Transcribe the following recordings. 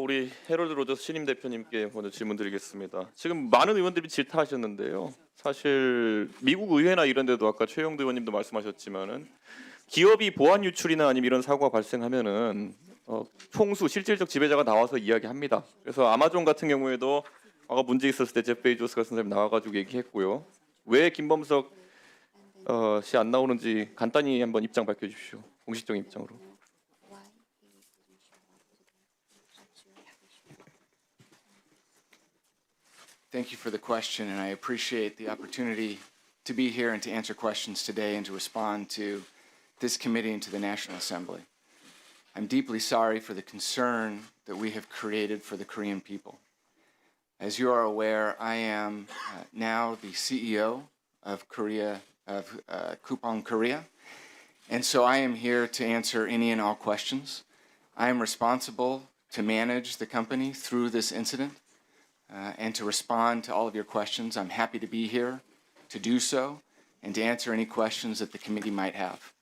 우리 헤럴드 로저스 신임 대표님께 먼저 질문 드리겠습니다. 지금 많은 의원들이 질타하셨는데요. 사실 미국 의회나 이런 데도 아까 최영도 의원님도 말씀하셨지만은 기업이 보안 유출이나 아니면 이런 사고가 발생하면은 어, 총수 실질적 지배자가 나와서 이야기합니다. 그래서 아마존 같은 경우에도 아까 문제 있었을 때 제프 베이조스 같은 사람이 나와가지고 얘기했고요. 왜 김범석 어, 씨안 나오는지 간단히 한번 입장 밝혀주십시오. 공식적인 입장으로. Thank you for the question, and I appreciate the opportunity to be here and to answer questions today and to respond to this committee and to the National Assembly. I'm deeply sorry for the concern that we have created for the Korean people. As you are aware, I am uh, now the CEO of Korea, of uh, Coupon Korea, and so I am here to answer any and all questions. I am responsible to manage the company through this incident uh, and to respond to all of your questions. I'm happy to be here to do so and to answer any questions that the committee might have.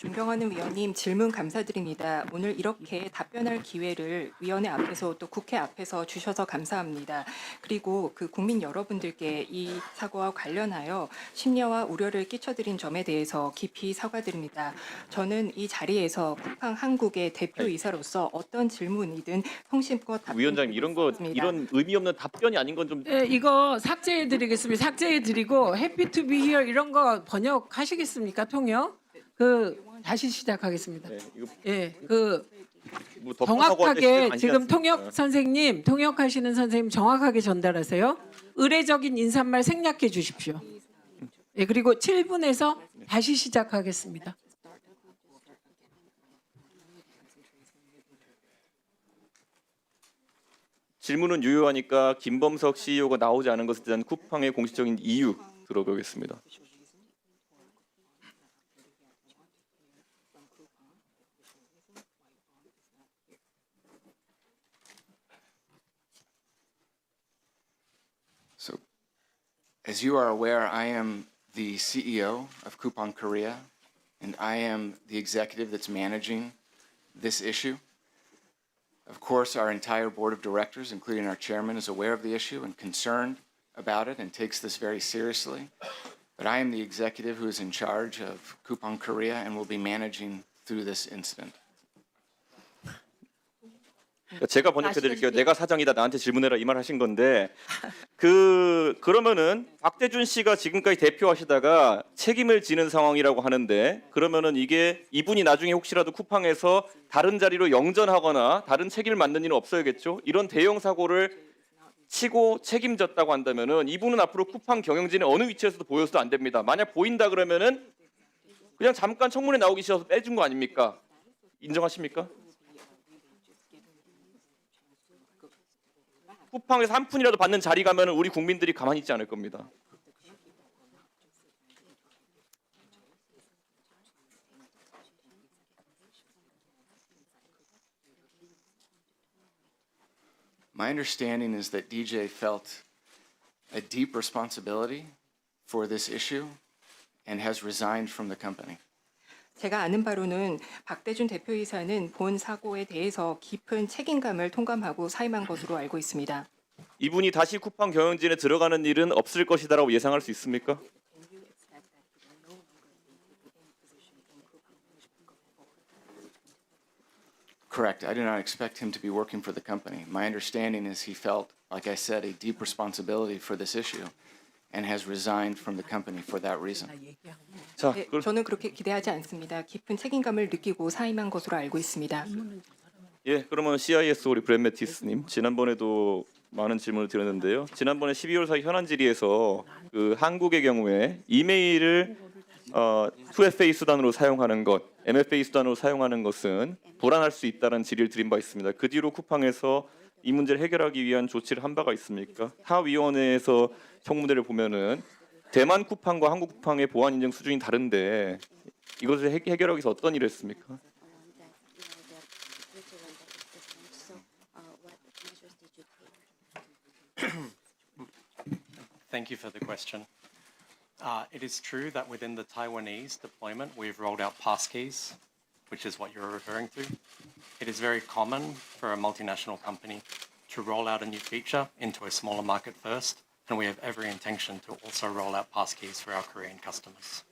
존경하는 위원님 질문 감사드립니다. 오늘 이렇게 답변할 기회를 위원회 앞에서 또 국회 앞에서 주셔서 감사합니다. 그리고 그 국민 여러분들께 이 사고와 관련하여 심려와 우려를 끼쳐드린 점에 대해서 깊이 사과드립니다. 저는 이 자리에서 쿠팡 한국의 대표이사로서 어떤 질문이든 성심껏 답변 위원장님 이런 거 이런 의미 없는 답변이 아닌 건좀 예, 이거 삭제해드리겠습니다. 삭제해드리고 해피 투비 히어 이런 거 번역하시겠습니까? 통역? 그 다시 시작하겠습니다. 네, 이거 예, 그뭐할때 정확하게 아니지 지금 않습니까? 통역 선생님, 통역하시는 선생님 정확하게 전달하세요. 의례적인 인사말 생략해 주십시오. 예, 그리고 7분에서 다시 시작하겠습니다. 질문은 유효하니까 김범석 CEO가 나오지 않은 것에 대한 쿠팡의 공식적인 이유 들어보겠습니다. As you are aware, I am the CEO of Coupon Korea, and I am the executive that's managing this issue. Of course, our entire board of directors, including our chairman, is aware of the issue and concerned about it and takes this very seriously. But I am the executive who is in charge of Coupon Korea and will be managing through this incident. 그러니까 제가 번역해 드릴게요. 내가 사장이다 나한테 질문해라 이 말 하신 건데 그 그러면은 박대준 씨가 지금까지 대표하시다가 책임을 지는 상황이라고 하는데 그러면은 이게 이분이 나중에 혹시라도 쿠팡에서 다른 자리로 영전하거나 다른 책임을 맡는 일은 없어야겠죠. 이런 대형 사고를 치고 책임졌다고 한다면은 이분은 앞으로 쿠팡 경영진의 어느 위치에서도 보여서도 안 됩니다. 만약 보인다 그러면은 그냥 잠깐 청문회 나오기 싫어서 빼준 거 아닙니까? 인정하십니까? 쿠팡에서 한 푼이라도 받는 자리 가면 우리 국민들이 가만히 있지 않을 겁니다. My understanding is that DJ felt a deep responsibility for this issue and has resigned from the company. 제가 아는 바로는 박대준 대표이사는 본 사고에 대해서 깊은 책임감을 통감하고 사임한 것으로 알고 있습니다. 이분이 다시 쿠팡 경영진에 들어가는 일은 없을 것이다라고 예상할 수 있습니까? Correct. I do not expect him to be working for the company. My understanding is he felt, like I said, a deep responsibility for this issue and has resigned from the company for that reason. 자, 네, 그, 저는 그렇게 기대하지 않습니다. 깊은 책임감을 느끼고 사임한 것으로 알고 있습니다. 예, 그러면 CIS 우리 브랜 매티스님 지난번에도 많은 질문을 드렸는데요. 지난번에 12월 4일 현안 질의에서 그 한국의 경우에 이메일을 어, 2FA 수단으로 사용하는 것, MFA 수단으로 사용하는 것은 불안할 수 있다는 질의를 드린 바 있습니다. 그 뒤로 쿠팡에서 이 문제를 해결하기 위한 조치를 한 바가 있습니까? 타 위원회에서 청문회를 보면은 대만 쿠팡과 한국 쿠팡의 보안 인증 수준이 다른데 이것을 해- 해결하기 위해서 어떤 일을 했습니까? Uh, and we have every intention to also roll out passkeys for our Korean customers.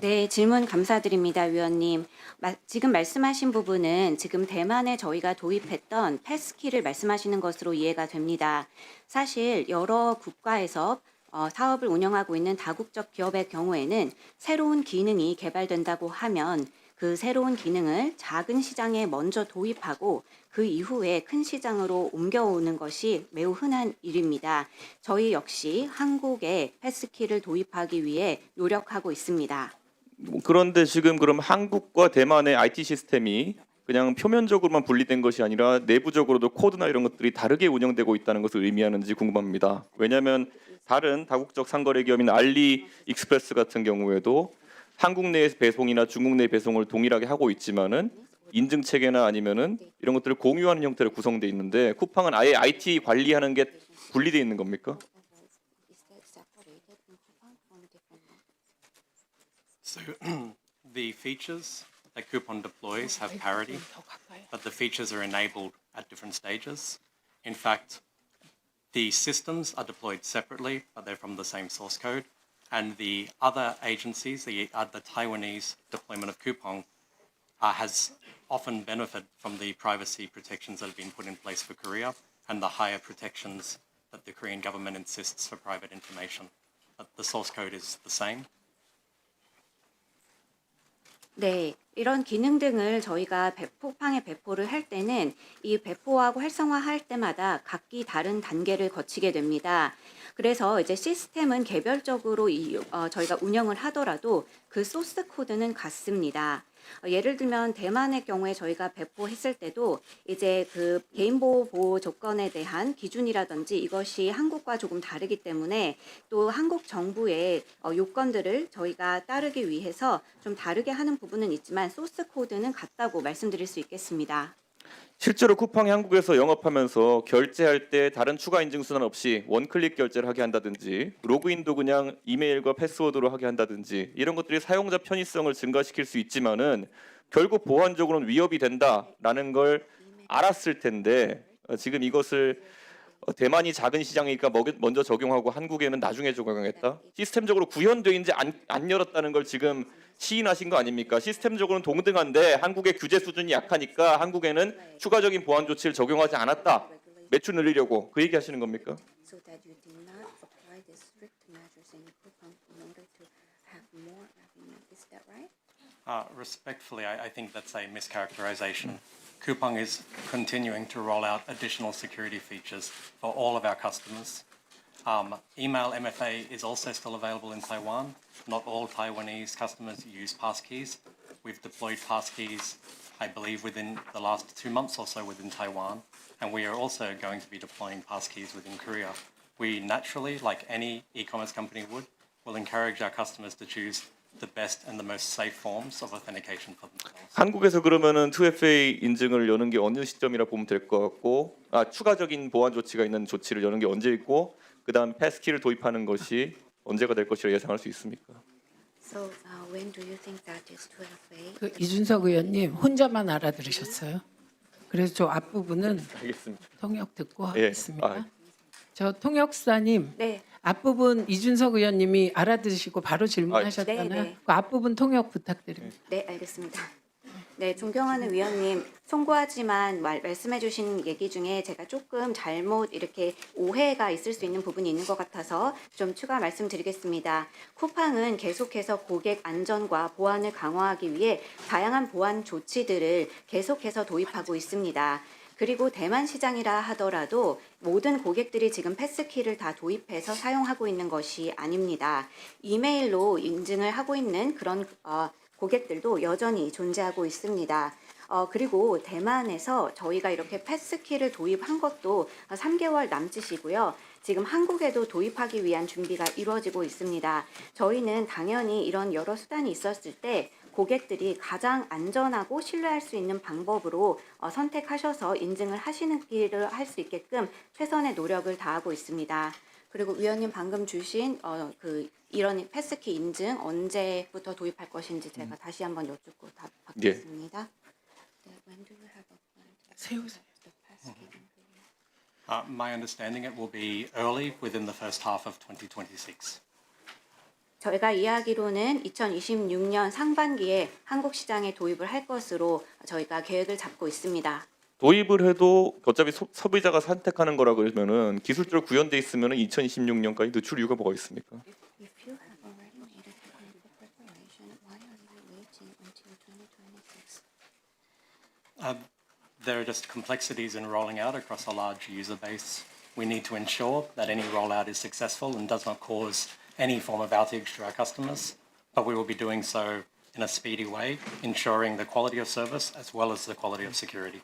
네, 질문 감사드립니다, 위원님. 마- 지금 말씀하신 부분은 지금 대만에 저희가 도입했던 패스키를 말씀하시는 것으로 이해가 됩니다. 사실 여러 국가에서 어, 사업을 운영하고 있는 다국적 기업의 경우에는 새로운 기능이 개발된다고 하면 그 새로운 기능을 작은 시장에 먼저 도입하고 그 이후에 큰 시장으로 옮겨오는 것이 매우 흔한 일입니다. 저희 역시 한국에 패스키를 도입하기 위해 노력하고 있습니다. 뭐 그런데 지금 그럼 한국과 대만의 IT 시스템이 그냥 표면적으로만 분리된 것이 아니라 내부적으로도 코드나 이런 것들이 다르게 운영되고 있다는 것을 의미하는지 궁금합니다. 왜냐하면 다른 다국적 상거래 기업인 알리 익스프레스 같은 경우에도 한국 내에서 배송이나 중국 내 배송을 동일하게 하고 있지만은 인증 체계나 아니면은 이런 것들을 공유하는 형태로 구성돼 있는데 쿠팡은 아예 IT 관리하는 게 분리돼 있는 겁니까? So the features that Coupon deploys have parity, but the features are enabled at different stages. In fact, the systems are deployed separately, but they're from the same source code. And the other agencies, the, uh, the Taiwanese deployment of Coupon, uh, has often benefited from the privacy protections that have been put in place for Korea and the higher protections that the Korean government insists for private information. But the source code is the same. 네, 이런 기능 등을 저희가 배포팡에 배포를 할 때는 이 배포하고 활성화할 때마다 각기 다른 단계를 거치게 됩니다. 그래서 이제 시스템은 개별적으로 이, 어, 저희가 운영을 하더라도 그 소스 코드는 같습니다. 어, 예를 들면 대만의 경우에 저희가 배포했을 때도 이제 그 개인보호 보호 조건에 대한 기준이라든지 이것이 한국과 조금 다르기 때문에 또 한국 정부의 어, 요건들을 저희가 따르기 위해서 좀 다르게 하는 부분은 있지만 소스 코드는 같다고 말씀드릴 수 있겠습니다. 실제로 쿠팡이 한국에서 영업하면서 결제할 때 다른 추가 인증 수단 없이 원클릭 결제를 하게 한다든지 로그인도 그냥 이메일과 패스워드로 하게 한다든지 이런 것들이 사용자 편의성을 증가시킬 수 있지만은 결국 보안적으로는 위협이 된다라는 걸 알았을 텐데 어, 지금 이것을 어, 대만이 작은 시장이니까 먹- 먼저 적용하고 한국에는 나중에 적용하겠다. 시스템적으로 구현돼 있는지 안, 안 열었다는 걸 지금 시인하신 거 아닙니까? 시스템적으로는 동등한데 한국의 규제 수준이 약하니까 한국에는 추가적인 보안 조치를 적용하지 않았다. 매출 늘리려고 그 얘기 하시는 겁니까? So that you did not apply the strict measures in Coupang in order to have more revenue. Is that right? Uh, respectfully, I, I think that's a mischaracterization. Coupang is continuing to roll out additional security features for all of our customers. Um, email MFA is also still available in Taiwan. Not all Taiwanese customers use passkeys. We've deployed passkeys, I believe, within the last two months or so within Taiwan, and we are also going to be deploying passkeys within Korea. We naturally, like any e-commerce company would, will encourage our customers to choose the best and the most safe forms of authentication for themselves. 한국에서 그러면은 2FA 인증을 여는 게 어느 시점이라 보면 될 것 같고 아, 추가적인 보안 조치가 있는 조치를 여는 게 언제 있고 그다음 패스키를 도입하는 것이 언제가 될 것이라 예상할 수 있습니까? So uh, when do you think that is 12A? 그 이준석 의원님 혼자만 알아들으셨어요. 그래서 저 앞부분은 알겠습니다. 통역 듣고 예, 하겠습니다. 아. 저 통역사님 네, 앞부분 이준석 의원님이 알아들으시고 바로 질문하셨잖아요. 네, 네. 그 앞부분 통역 부탁드립니다. 네, 알겠습니다. 네, 존경하는 위원님, 송구하지만 말, 말씀해주신 얘기 중에 제가 조금 잘못 이렇게 오해가 있을 수 있는 부분이 있는 것 같아서 좀 추가 말씀드리겠습니다. 쿠팡은 계속해서 고객 안전과 보안을 강화하기 위해 다양한 보안 조치들을 계속해서 도입하고 있습니다. 그리고 대만 시장이라 하더라도 모든 고객들이 지금 패스키를 다 도입해서 사용하고 있는 것이 아닙니다. 이메일로 인증을 하고 있는 그런 어, 고객들도 여전히 존재하고 있습니다. 어, 그리고 대만에서 저희가 이렇게 패스키를 도입한 것도 3개월 남짓이고요. 지금 한국에도 도입하기 위한 준비가 이루어지고 있습니다. 저희는 당연히 이런 여러 수단이 있었을 때 고객들이 가장 안전하고 신뢰할 수 있는 방법으로 어, 선택하셔서 인증을 하시는 길을 할 수 있게끔 최선의 노력을 다하고 있습니다. 그리고 위원님 방금 주신 어, 그 이런 패스키 인증 언제부터 도입할 것인지 제가 다시 한번 여쭙고 답 예. 받겠습니다. 네, when do you have a plan to 세우세요. the passkey? Uh, my understanding it will be early within the first half of 2026. 저희가 이야기로는 2026년 상반기에 한국 시장에 도입을 할 것으로 저희가 계획을 잡고 있습니다. 도입을 해도 어차피 소, 소비자가 선택하는 거라 그러면은 기술적으로 구현돼 있으면은 2026년까지 늦출 이유가 뭐가 있습니까? If you have already made a technical preparation, why are you waiting until 2026? Uh, there are just complexities in rolling out across a large user base. We need to ensure that any rollout is successful and does not cause any form of outage to our customers, but we will be doing so in a speedy way, ensuring the quality of service as well as the quality of security.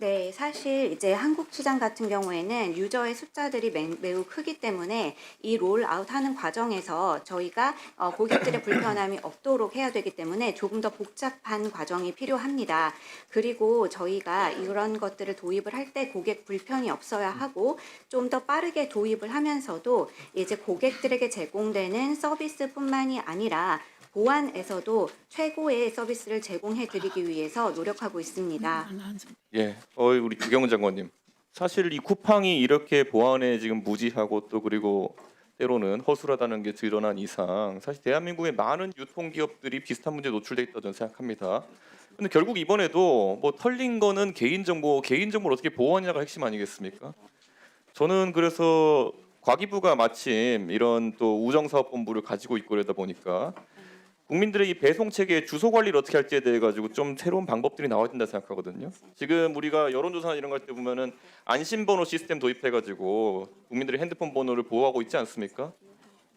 네, 사실 이제 한국 시장 같은 경우에는 유저의 숫자들이 매, 매우 크기 때문에 이 롤아웃 하는 과정에서 저희가 어, 고객들의 불편함이 없도록 해야 되기 때문에 조금 더 복잡한 과정이 필요합니다. 그리고 저희가 이런 것들을 도입을 할 때 고객 불편이 없어야 하고 좀 더 빠르게 도입을 하면서도 이제 고객들에게 제공되는 서비스뿐만이 아니라 보안에서도 최고의 서비스를 제공해 드리기 위해서 노력하고 있습니다. 예, 어 우리 주경훈 장관님. 사실 이 쿠팡이 이렇게 보안에 지금 무지하고 또 그리고 때로는 허술하다는 게 드러난 이상 사실 대한민국의 많은 유통기업들이 비슷한 문제에 노출돼 있다고 저는 생각합니다. 근데 결국 이번에도 뭐 털린 거는 개인정보, 개인정보를 어떻게 보호하냐가 핵심 아니겠습니까? 저는 그래서 과기부가 마침 이런 또 우정사업본부를 가지고 있고 그러다 보니까 국민들의 이 배송 체계 주소 관리를 어떻게 할지에 대해 가지고 좀 새로운 방법들이 나와야 된다 생각하거든요. 지금 우리가 여론조사 이런 거할때 보면은 안심번호 시스템 도입해 가지고 국민들의 핸드폰 번호를 보호하고 있지 않습니까?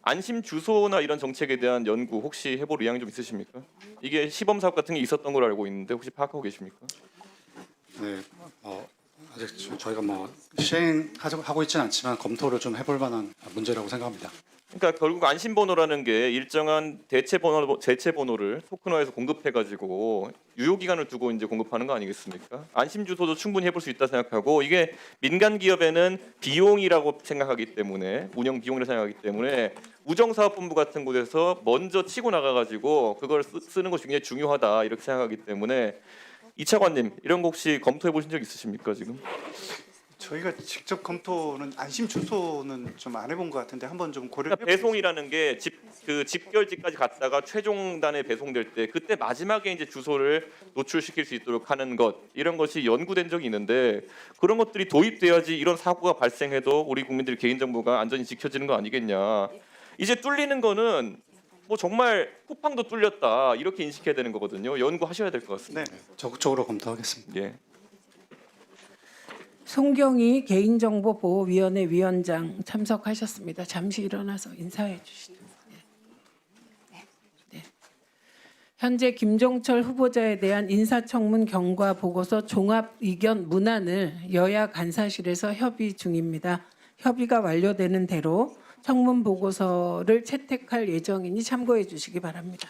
안심 주소나 이런 정책에 대한 연구 혹시 해볼 의향이 좀 있으십니까? 이게 시범 사업 같은 게 있었던 걸로 알고 있는데 혹시 파악하고 계십니까? 네, 어, 아직 저- 저희가 뭐 시행하고 있지는 않지만 검토를 좀 해볼 만한 문제라고 생각합니다. 그러니까 결국 안심 번호라는 게 일정한 대체 번호 대체 번호를 토큰화해서 공급해 가지고 유효 기간을 두고 이제 공급하는 거 아니겠습니까? 안심 주소도 충분히 해볼 수 있다 생각하고 이게 민간 기업에는 비용이라고 생각하기 때문에 운영 비용이라고 생각하기 때문에 우정사업본부 같은 곳에서 먼저 치고 나가 가지고 그걸 쓰, 쓰는 것이 굉장히 중요하다 이렇게 생각하기 때문에 이 차관님 이런 거 혹시 검토해 보신 적 있으십니까 지금? 저희가 직접 검토는 안심 주소는 좀 안 해본 것 같은데 한번 좀 고려. 그러니까 배송이라는 게 집 그 집결지까지 갔다가 최종단에 배송될 때 그때 마지막에 이제 주소를 노출시킬 수 있도록 하는 것 이런 것이 연구된 적이 있는데 그런 것들이 도입돼야지 이런 사고가 발생해도 우리 국민들 개인 정보가 안전히 지켜지는 거 아니겠냐. 이제 뚫리는 거는 뭐 정말 쿠팡도 뚫렸다 이렇게 인식해야 되는 거거든요. 연구하셔야 될 것 같습니다. 네. 적극적으로 검토하겠습니다. 예. 송경희 개인정보보호위원회 위원장 참석하셨습니다. 잠시 일어나서 인사해 주시죠. 네. 네. 현재 김종철 후보자에 대한 인사청문 경과 보고서 종합 의견 문안을 여야 간사실에서 협의 중입니다. 협의가 완료되는 대로 청문 보고서를 채택할 예정이니 참고해 주시기 바랍니다.